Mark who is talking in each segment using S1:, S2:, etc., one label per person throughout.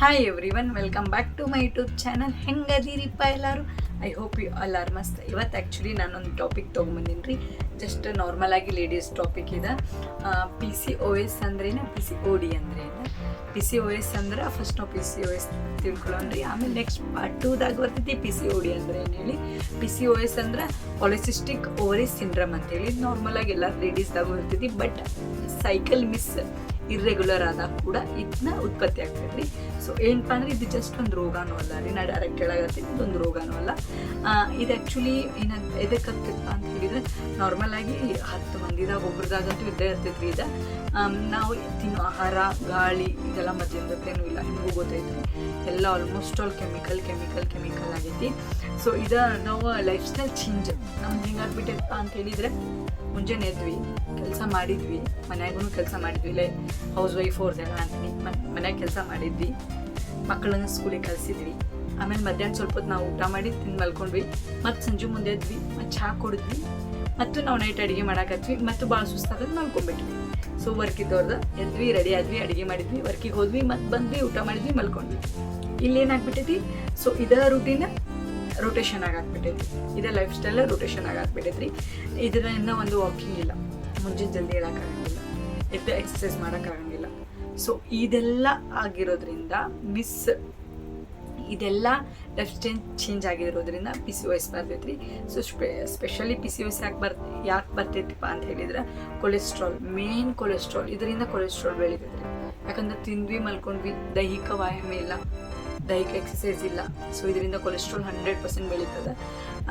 S1: Hi everyone welcome back to my YouTube channel ಹೆಂಗದೀರಿಪ್ಪ ಎಲ್ಲರೂ? I hope you ಎಲ್ಲಾರು ಮಸ್ತ್. ಇವತ್ತು ಆ್ಯಕ್ಚುಲಿ ನಾನೊಂದು ಟಾಪಿಕ್ ತೊಗೊಂಬಂದಿನಿ ರೀ ಜಸ್ಟ್ ನಾರ್ಮಲ್ ಆಗಿ ಲೇಡೀಸ್ ಟಾಪಿಕ್ ಇದೆ. ಪಿ ಸಿ ಒ ಎಸ್ ಅಂದ್ರೇನು? ಪಿ ಸಿ ಓ ಡಿ ಅಂದ್ರೆ ಪಿ ಸಿ ಓ ಎಸ್ ಅಂದ್ರೆ ಫಸ್ಟ್ ನಾವು ಪಿ ಸಿ ಒ ಎಸ್ ತಿಳ್ಕೊಳ್ಳೋಣ್ರಿ. ಆಮೇಲೆ ನೆಕ್ಸ್ಟ್ ಪಾರ್ಟ್ ಟೂದಾಗ ಬರ್ತೈತಿ ಪಿ ಸಿ ಓ ಡಿ ಅಂದ್ರೆ ಏನು ಹೇಳಿ? ಪಿ ಸಿ ಓ ಎಸ್ ಅಂದ್ರೆ ಪಾಲಿಸಿಸ್ಟಿಕ್ ಓವರಿ ಸಿಂಡ್ರಮ್ ಅಂತೇಳಿ ನಾರ್ಮಲ್ ಆಗಿ ಎಲ್ಲ ಲೇಡೀಸ್ದಾಗೂ ಬರ್ತೈತಿ ಬಟ್ ಸೈಕಲ್ ಮಿಸ್ ಇರ್ರೆಗ್ಯುಲರ್ ಆದಾಗ ಕೂಡ ಇದನ್ನ ಉತ್ಪತ್ತಿ ಆಗ್ತೈತಿ ಸೊ ಏನಪ್ಪ ಅಂದರೆ ಇದು ಜಸ್ಟ್ ಒಂದು ರೋಗನೂ ಅಲ್ಲ? ರೀ ನಾ ಡೈರೆಕ್ಟ್ ಹೇಳಾಗತ್ತೀನಿ ಇದೊಂದು ರೋಗನೂ ಅಲ್ಲ. ಇದು ಆ್ಯಕ್ಚುಲಿ ಏನ ಎದಕ್ಕೆ ಹತ್ತಿತ್ತು ಅಂತ ಹೇಳಿದ್ರೆ ನಾರ್ಮಲ್ ಆಗಿ ಹತ್ತು ಮಂದಿದಾಗ ಒಬ್ರದಾಗಂತೂ ಇದ್ದೇ ಇರ್ತೈತೆ ರೀ ಇದು ನಾವು ತಿನ್ನೋ ಆಹಾರ, ಗಾಳಿ ಇದೆಲ್ಲ ಮಧ್ಯಂತೇನೂ ಇಲ್ಲ. ನಿಮಗೂ ಎಲ್ಲ almost all chemical chemical chemical ಆಗೈತಿ. ಸೊ ಇದು ನಾವು ಲೈಫ್ ಸ್ಟೈಲ್ ಚೇಂಜ್ ನಮ್ದು ಹೆಂಗಾಗ್ಬಿಟ್ಟೈತಪ್ಪ ಅಂತ ಹೇಳಿದ್ರೆ, ಮುಂಜಾನೆ ಎದ್ವಿ, ಕೆಲಸ ಮಾಡಿದ್ವಿ. ಮನ್ಯಾಗೂ ಕೆಲಸ ಮಾಡಿದ್ವಿ. ಲೈ ಹೌಸ್ ವೈಫ್ ಅವ್ರದ್ದೆಲ್ಲ ಅಂತೀನಿ ಮನ್ಯಾಗ ಕೆಲಸ ಮಾಡಿದ್ವಿ. ಮಕ್ಕಳನ್ನ ಸ್ಕೂಲಿಗೆ ಕಳಿಸಿದ್ವಿ. ಆಮೇಲೆ ಮಧ್ಯಾಹ್ನ ಸ್ವಲ್ಪ ಹೊತ್ತು ನಾವು ಊಟ ಮಾಡಿ ತಿಂದು ಮಲ್ಕೊಂಡ್ವಿ. ಮತ್ತು ಸಂಜೆ ಮುಂದೆ ಎದ್ವಿ, ಮತ್ತು ಚಹಾ ಕುಡಿದ್ವಿ. ಮತ್ತು ನಾವು ನೈಟ್ ಅಡುಗೆ ಮಾಡಾಕತ್ವಿ ಮತ್ತು ಭಾಳ ಸುಸ್ತಾದ್ರೆ ಮಲ್ಕೊಂಡ್ಬಿಟ್ವಿ ಸೊ ವರ್ಕ್ ಇದ್ದವ್ರದ್ದು ಎದ್ವಿ ರೆಡಿ ಆದ್ವಿ, ಅಡುಗೆ ಮಾಡಿದ್ವಿ ವರ್ಕಿಗೆ ಹೋದ್ವಿ, ಮತ್ತು ಬಂದ್ವಿ, ಊಟ ಮಾಡಿದ್ವಿ, ಮಲ್ಕೊಂಡ್ವಿ. ಇಲ್ಲಿ ಏನಾಗ್ಬಿಟ್ಟೈತಿ ಸೊ ಇದ ರೂಟೀನ್ ರೊಟೇಷನ್ ಆಗಾಕ್ಬಿಟ್ಟೈತಿ. ಇದೇ ಲೈಫ್ ಸ್ಟೈಲ್ ರೊಟೇಷನ್ ಆಗಾಕ್ಬಿಟ್ಟೈತ್ರಿ. ಇದರಿಂದ ಒಂದು ವಾಕಿಂಗ್ ಇಲ್ಲ. ಮುಂಜಾನೆ ಜಲ್ದಿ ಹೇಳೋಕ್ಕಾಗಂಗಿಲ್ಲ ಎದ್ದು ಎಕ್ಸಸೈಸ್ ಮಾಡೋಕ್ಕಾಗಂಗಿಲ್ಲ ಸೊ ಇದೆಲ್ಲ ಆಗಿರೋದ್ರಿಂದ ಮಿಸ್ ಇದೆಲ್ಲ ಲೈಫ್ ಸ್ಟೈಲ್ ಚೇಂಜ್ ಆಗಿರೋದ್ರಿಂದ ಪಿ ಸಿ ಎಸ್ ಬರ್ತೈತ್ರಿ. ಸೊ ಸ್ಪೆ ಸ್ಪೆಷಲಿ ಪಿ ಸಿ ಎಸ್ ಯಾಕೆ ಬರ್, ಯಾಕೆ ಬರ್ತೈತಿಪ್ಪ ಅಂತ ಹೇಳಿದ್ರೆ ಕೊಲೆಸ್ಟ್ರಾಲ್ ಮೇನ್ ಕೊಲೆಸ್ಟ್ರಾಲ್ ಇದರಿಂದ ಕೊಲೆಸ್ಟ್ರಾಲ್ ಬೆಳಿತೈತ್ರಿ. ಯಾಕಂದ್ರೆ ತಿಂದ್ವಿ, ಮಲ್ಕೊಂಡ್ವಿ, ದೈಹಿಕ ವ್ಯಾಯಾಮ ಇಲ್ಲ, ದೈಹಿಕ ಎಕ್ಸಸೈಸ್ ಇಲ್ಲ. ಸೊ ಇದರಿಂದ ಕೊಲೆಸ್ಟ್ರಾಲ್ ಹಂಡ್ರೆಡ್ ಪರ್ಸೆಂಟ್ ಬೆಳೀತದೆ.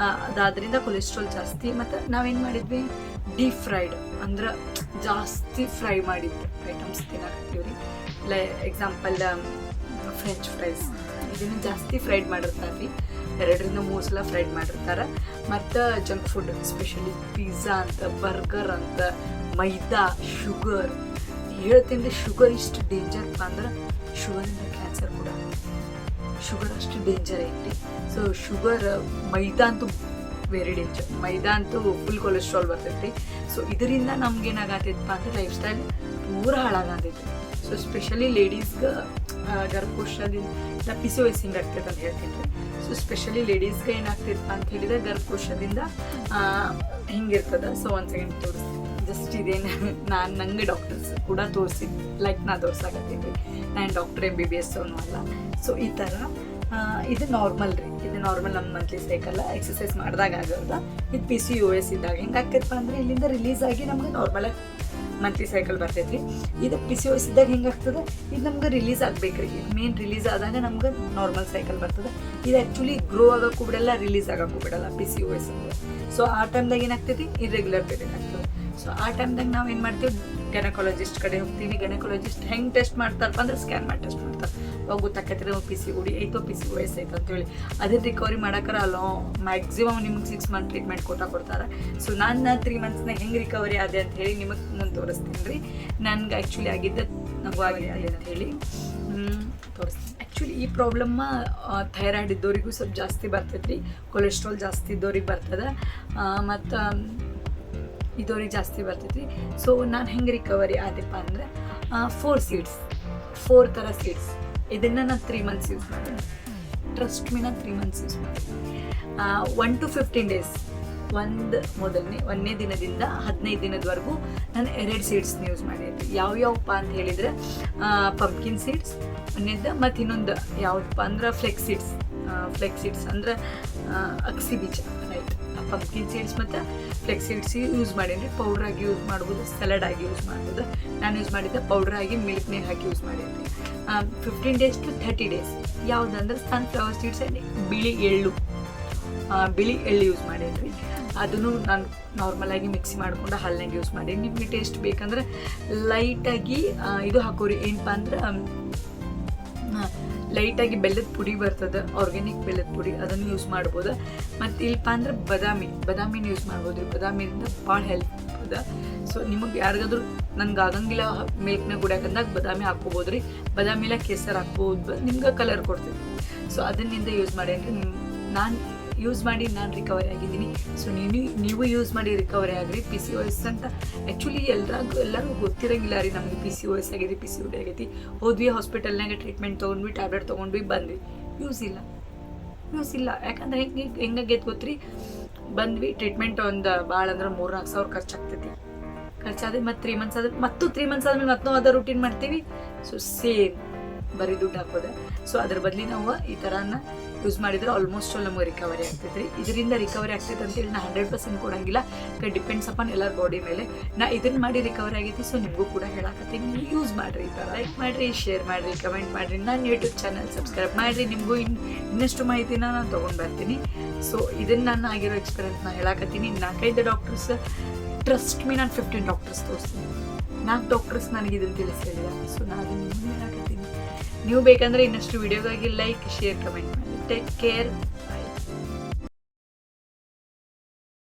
S1: ಅದಾದ್ರಿಂದ ಕೊಲೆಸ್ಟ್ರಾಲ್ ಜಾಸ್ತಿ. ಮತ್ತು ನಾವೇನು ಮಾಡಿದ್ವಿ? ಡೀಪ್ ಫ್ರೈಡ್ ಅಂದ್ರೆ ಜಾಸ್ತಿ ಫ್ರೈ ಮಾಡಿದ್ದು ಐಟಮ್ಸ್ ತಿನ್ನಕತ್ತೀವಿ ರೀ ಲೈ ಎಕ್ಸಾಂಪಲ್ ಫ್ರೆಂಚ್ ಫ್ರೈಸ್ ಇದನ್ನು ಜಾಸ್ತಿ ಫ್ರೈಡ್ ಮಾಡಿರ್ತಾರೆ ರೀ ಎರಡರಿಂದ ಮೂರು ಸಲ ಫ್ರೈಡ್ ಮಾಡಿರ್ತಾರೆ. ಮತ್ತು ಜಂಕ್ ಫುಡ್ ಸ್ಪೆಷಲಿ ಪಿಜ್ಜಾ ಅಂತ ಬರ್ಗರ್ ಅಂತ, ಮೈದಾ ಶುಗರ್ ಹೇಳ್ತೀನಿ ಶುಗರ್ ಇಷ್ಟು ಡೇಂಜರ್ ಅಂದ್ರೆ ಶುಗರಿಂದ ಕ್ಯಾನ್ಸರ್ ಕೂಡ. ಶುಗರ್ ಅಷ್ಟು ಡೇಂಜರ್ ಐತಿ ಸೊ ಶುಗರ್ ಮೈದಾ ಅಂತೂ ವೆರಿ ಡೇಂಜರ್ ಮೈದಾ ಅಂತೂ ಫುಲ್ ಕೊಲೆಸ್ಟ್ರಾಲ್ ಬರ್ತೈತಿ ಸೊ ಇದರಿಂದ ನಮ್ಗೆ ಏನಾಗತ್ತೈತಪ್ಪ ಅಂದ್ರೆ ಲೈಫ್ ಸ್ಟೈಲ್ ಪೂರ ಹಾಳಾಗತ್ತೈತಿ ಸೊ ಸ್ಪೆಷಲಿ ಲೇಡೀಸ್ಗೆ ಗರ್ಭಕೋಶದಿಂದ ಪಿ ವಯಸ್ಸಿಂದ ಆಗ್ತೈತೆ ಅಂತ ಹೇಳ್ತೀನಿ ಸೊ ಸ್ಪೆಷಲಿ ಲೇಡೀಸ್ಗೆ ಏನಾಗ್ತೈತಪ್ಪ ಅಂತ ಹೇಳಿದ್ರೆ ಗರ್ಭಕೋಶದಿಂದ ಹಿಂಗಿರ್ತದ. ಸೊ ಒಂದು ಸೆಕೆಂಡ್ ತೋರಿಸ್ತೀನಿ. ಜಸ್ಟ್ ಇದೇನು ನಾನು ನಂಗೆ ಡಾಕ್ಟರ್ಸ್ ಕೂಡ ತೋರಿಸಿ ಲೈಕ್ ನಾ ತೋರ್ಸಾಕತ್ತೀನಿ. ನಾನು doctor M B B S ಅವನು ಅಲ್ಲ. ಸೊ ಈ ಥರ ಇದು ನಾರ್ಮಲ್ ರೀ. ಇದು ನಾರ್ಮಲ್ ನಮ್ಮ ಮಂತ್ಲಿ ಸೈಕಲ್ ಎಕ್ಸಸೈಸ್ ಮಾಡಿದಾಗ ಆಗೋದ ಇದು ಪಿ ಸಿ ಯು ಎಸ್ ಇದ್ದಾಗ ಹೆಂಗೆ ಆಕೈತಪ್ಪ ಅಂದ್ರೆ ಇಲ್ಲಿಂದ ರಿಲೀಸ್ ಆಗಿ ನಮಗೆ ನಾರ್ಮಲಾಗಿ ಮಂತ್ಲಿ ಸೈಕಲ್ ಬರ್ತೈತಿ ಇದು ಪಿ ಸಿ ಎಸ್ ಇದ್ದಾಗ ಹೆಂಗೆ ಆಗ್ತದೆ? ಇದು ನಮ್ಗೆ ರಿಲೀಸ್ ಆಗ್ಬೇಕು ರೀ ಮೇನ್ ರಿಲೀಸ್ ಆದಾಗ ನಮ್ಗೆ ನಾರ್ಮಲ್ ಸೈಕಲ್ ಬರ್ತದೆ. ಇದು ಆ್ಯಕ್ಚುಲಿ ಗ್ರೋ ಆಗೋಕ್ಕೂ ಬಿಡಲ್ಲ ರಿಲೀಸ್ ಆಗೋಕ್ಕೂ ಬಿಡಲ್ಲ P C U S so ಆ ಟೈಮ್ದಾಗ ಏನಾಗ್ತೈತಿ? ಇರ್ರೆಗ್ಯುಲರ್ ಪೀರಿಯಡ್ ಆಗ್ತದೆ. ಸೊ ಆ ಟೈಮ್ದಾಗ ನಾವು ಏನು ಮಾಡ್ತೀವಿ? ಗೆನಕಾಲಜಿಸ್ಟ್ ಕಡೆ ಹೋಗ್ತೀವಿ. ಗೆನಕಾಲಜಿಸ್ಟ್ ಹೆಂಗೆ ಟೆಸ್ಟ್ ಮಾಡ್ತಾರಪ್ಪ ಅಂದ್ರೆ ಸ್ಕ್ಯಾನ್ ಮಾಡಿ ಟೆಸ್ಟ್ ಮಾಡ್ತಾರೆ. ಅವಾಗ ಗೊತ್ತಾಕೈತ್ರಿ ಪಿ ಸಿ ಗುಡಿ ಐತೋ ಪಿ ಸಿ ವಯಸ್ಸು ಐತೆ ಅಂತೇಳಿ ಅದೇ ರಿಕವರಿ ಮಾಡೋಕ್ಕಾರ ಅಲ್ಲೋ ಮ್ಯಾಕ್ಸಿಮಮ್ ನಿಮ್ಗೆ ಸಿಕ್ಸ್ ಮಂತ್ ಟ್ರೀಟ್ಮೆಂಟ್ ಕೊಟ್ಟ ಕೊಡ್ತಾರೆ. ಸೊ ನಾನು ತ್ರೀ ಮಂತ್ಸ್ನಾಗ ಹೆಂಗೆ ರಿಕವರಿ ಆದೆ ಅಂತ ಹೇಳಿ ನಿಮಗೆ ಮುಂದೆ ತೋರಿಸ್ತೀನಿ ರೀ. ನನ್ಗೆ ಆ್ಯಕ್ಚುಲಿ ಆಗಿದ್ದ ನಗು ಆಗಿದೆ ಅಂತ ಹೇಳಿ. ತೋರಿಸ್ತೀನಿ. ಆ್ಯಕ್ಚುಲಿ ಈ ಪ್ರಾಬ್ಲಮ್ಮ ಥೈರಾಯ್ಡ್ ಇದ್ದವರಿಗೂ ಸ್ವಲ್ಪ ಜಾಸ್ತಿ ಬರ್ತೈತೆ ರೀ ಕೊಲೆಸ್ಟ್ರಾಲ್ ಜಾಸ್ತಿ ಇದ್ದವ್ರಿಗೆ ಬರ್ತದೆ. ಮತ್ತು ಇದವ್ರಿಗೆ ಜಾಸ್ತಿ ಬರ್ತೈತಿ ಸೊ ನಾನು ಹೆಂಗೆ ರಿಕವರಿ ಆದೆಪ್ಪ ಅಂದರೆ ಫೋರ್ ಸೀಡ್ಸ್ ಫೋರ್ ಥರ ಸೀಡ್ಸ್ ಇದನ್ನು ನಾನು ತ್ರೀ ಮಂತ್ಸ್ ಯೂಸ್ ಮಾಡಿದೆ ಟ್ರಸ್ಟ್ ಮೀನ ತ್ರೀ ಮಂತ್ಸ್ ಯೂಸ್ ಮಾಡಿದೆ ಒನ್ ಟು ಫಿಫ್ಟೀನ್ ಡೇಸ್ ಒಂದು ಮೊದಲನೇ, ಒಂದನೇ ದಿನದಿಂದ ಹದಿನೈದು ದಿನದವರೆಗೂ ನಾನು ಎರಡು ಸೀಡ್ಸ್ನ ಯೂಸ್ ಮಾಡಿದ್ದೆ. ಯಾವ್ಯಾವಪ್ಪ ಅಂತ ಹೇಳಿದರೆ ಪಂಪ್ಕಿನ್ ಸೀಡ್ಸ್ ಒಂದೇದ ಮತ್ತು ಇನ್ನೊಂದು ಯಾವುದಪ್ಪ ಅಂದ್ರೆ ಫ್ಲೆಕ್ಸ್ ಸೀಡ್ಸ್ ಫ್ಲೆಕ್ಸ್ ಸೀಡ್ಸ್ ಅಂದ್ರೆ ಅಕ್ಸಿ ಬೀಜ ರೈಟ್ ಪಂಪ್ಕಿನ್ ಸೀಡ್ಸ್ ಮತ್ತು ಫ್ಲೆಕ್ಸ್ ಸೀಡ್ಸ್ ಯೂಸ್ ಮಾಡೀನಿ ಪೌಡ್ರ್ ಆಗಿ ಯೂಸ್ ಮಾಡ್ಬೋದು ಸಲಾಡ್ ಆಗಿ ಯೂಸ್ ಮಾಡ್ಬೋದು. ನಾನು ಯೂಸ್ ಮಾಡಿದ್ದೆ ಪೌಡ್ರ್ ಆಗಿ ಮಿಲ್ಕ್ ನೀರು ಹಾಕಿ ಯೂಸ್ ಮಾಡಿದ್ದೆ fifteen days to thirty days ಯಾವುದಂದ್ರೆ ಸನ್ಫ್ಲವರ್ ಸೀಡ್ಸ್ ಆ್ಯಂಡ್ ಬಿಳಿ ಎಳ್ಳು ಬಿಳಿ ಎಳ್ಳು ಯೂಸ್ ಮಾಡಿದ್ವಿ ಅದನ್ನು ನಾನು ನಾರ್ಮಲಾಗಿ ಮಿಕ್ಸಿ ಮಾಡಿಕೊಂಡು ಹಾಲಿನಾಗ ಯೂಸ್ ಮಾಡಿ ನಿಮಗೆ ಟೇಸ್ಟ್ ಬೇಕಂದ್ರೆ ಲೈಟಾಗಿ ಇದು ಹಾಕೋರಿ. ಏನಪ್ಪ ಅಂದ್ರೆ ಲೈಟಾಗಿ ಬೆಲ್ಲದ ಪುಡಿ ಬರ್ತದೆ ಆರ್ಗ್ಯಾನಿಕ್ ಬೆಲ್ಲದ ಪುಡಿ, ಅದನ್ನು ಯೂಸ್ ಮಾಡ್ಬೋದು. ಮತ್ತು ಇಲ್ಲಪ್ಪ ಅಂದ್ರೆ ಬದಾಮಿ, ಬದಾಮಿನ ಯೂಸ್ ಮಾಡ್ಬೋದು. ರೀ ಬದಾಮಿಯಿಂದ ಭಾಳ ಹೆಲ್ಪ್ ಅದ ಸೊ ನಿಮಗೆ ಯಾರಿಗಾದ್ರೂ ನನ್ಗೆ ಆಗಂಗಿಲ್ಲ ಮಿಲ್ಕ್ನ ಗುಡಿಯಾಕಂದಾಗ ಬದಾಮಿ ಹಾಕ್ಕೋಬೋದು ರೀ ಬದಾಮಿಲ ಕೇಸರ್ ಹಾಕ್ಬೋದು, ನಿಮ್ಗೆ ಕಲರ್ ಕೊಡ್ತೈತಿ ಸೊ ಅದನ್ನಿಂದ ಯೂಸ್ ಮಾಡೇನಿ ನಾನು ಯೂಸ್ ಮಾಡಿ ನಾನು ರಿಕವರಿ ಆಗಿದ್ದೀನಿ. ಸೊ ನೀವು ನೀವು ಯೂಸ್ ಮಾಡಿ ರಿಕವರಿ ಆಗಿರಿ ಪಿ ಸಿ ಎಸ್ ಅಂತ. ಆ್ಯಕ್ಚುಲಿ ಎಲ್ಲರಿಗೂ ಎಲ್ಲರಿಗೂ ಗೊತ್ತಿರಂಗಿಲ್ಲ ರೀ ನಮಗೆ ಪಿ ಸಿ ಒ ಎಸ್ ಆಗೈತಿ ಪಿ ಸಿ ಡಿ ಆಗೈತಿ. ಹೋದ್ವಿ ಹಾಸ್ಪಿಟಲ್ನಾಗೆ ಟ್ರೀಟ್ಮೆಂಟ್ ತೊಗೊಂಡ್ವಿ ಟ್ಯಾಬ್ಲೆಟ್ ತೊಗೊಂಡ್ವಿ, ಬಂದ್ವಿ. ಯೂಸ್ ಇಲ್ಲ. ಯೂಸ್ ಇಲ್ಲ. ಯಾಕಂದ್ರೆ ಹೆಂಗೆ ಹೆಂಗಾಗೈತೆ ಗೊತ್ತ್ರಿ? ಬಂದ್ವಿ ಟ್ರೀಟ್ಮೆಂಟ್ ಒಂದು ಭಾಳ ಅಂದ್ರೆ ಮೂರು ನಾಲ್ಕು ಸಾವಿರ ಖರ್ಚಾಗ್ತೈತಿ. ಖರ್ಚಾದ್ರೆ ಮತ್ತು ತ್ರೀ ಮಂತ್ಸ್ ಆದ್ರೆ ಮತ್ತು ತ್ರೀ ಮಂತ್ಸ್ ಆದ್ಮೇಲೆ ಮತ್ತೆ ಅದ ರೂಟೀನ್ ಮಾಡ್ತೀವಿ. ಸೊ ಸೇಮ್ ಬರೀ ದುಡ್ಡು ಹಾಕೋದೆ ಸೊ ಅದ್ರ ಬದಲಿ ನಾವು ಈ ಥರನ ಯೂಸ್ ಮಾಡಿದ್ರೆ ಆಲ್ಮೋಸ್ಟ್ ಆಲ್ ನಮಗೆ ರಿಕವರಿ ಆಗ್ತೈತೆ ರೀ ಇದರಿಂದ ರಿಕವರಿ ಆಗ್ತೈತೆ ಅಂತೇಳಿ ನಾ ಹಂಡ್ರೆಡ್ ಪರ್ಸೆಂಟ್ ಕೊಡಂಗಿಲ್ಲ. ಡಿಪೆಂಡ್ಸ್ ಅಪಾನ್ ಎಲ್ಲರ ಬಾಡಿ ಮೇಲೆ. ನಾ ಇದನ್ನ ಮಾಡಿ ರಿಕವರಿ ಆಗೈತಿ ಸೊ ನಿಮಗೂ ಕೂಡ ಹೇಳಕತ್ತೀನಿ. ನೀವು ಯೂಸ್ ಮಾಡಿರಿ ಈ ಥರ ಲೈಕ್ ಮಾಡಿರಿ ಶೇರ್ ಮಾಡಿರಿ ಕಮೆಂಟ್ ಮಾಡಿರಿ. ನನ್ನ ಯೂಟ್ಯೂಬ್ ಚಾನಲ್ ಸಬ್ಸ್ಕ್ರೈಬ್ ಮಾಡಿರಿ. ನಿಮಗೂ ಇನ್ನು ಇನ್ನಷ್ಟು ಮಾಹಿತಿನ ನಾನು ತೊಗೊಂಡು ಬರ್ತೀನಿ. ಸೊ ಇದನ್ನು ನಾನು ಆಗಿರೋ ಎಕ್ಸ್ಪೀರಿಯನ್ಸ್ ನಾನು ಹೇಳಕತ್ತೀನಿ. ನಾಲ್ಕೈದು ಡಾಕ್ಟರ್ಸ್ ಟ್ರಸ್ಟ್ ಮೀ ನಾನು ಫಿಫ್ಟೀನ್ ಡಾಕ್ಟರ್ಸ್ ತೋರಿಸ್ತೀನಿ. ನಾಲ್ಕು ಡಾಕ್ಟರ್ಸ್ ನನಗೆ ಇದನ್ನು ತಿಳಿಸಿಲ್ಲ ಸೊ ನಾನು ನಿಮ್ಗೆ ನೀವು ಬೇಕಂದ್ರೆ ಇನ್ನಷ್ಟು ವಿಡಿಯೋಗಾಗಿ ಲೈಕ್ ಶೇರ್ ಕಮೆಂಟ್ ಮಾಡಿ. Take care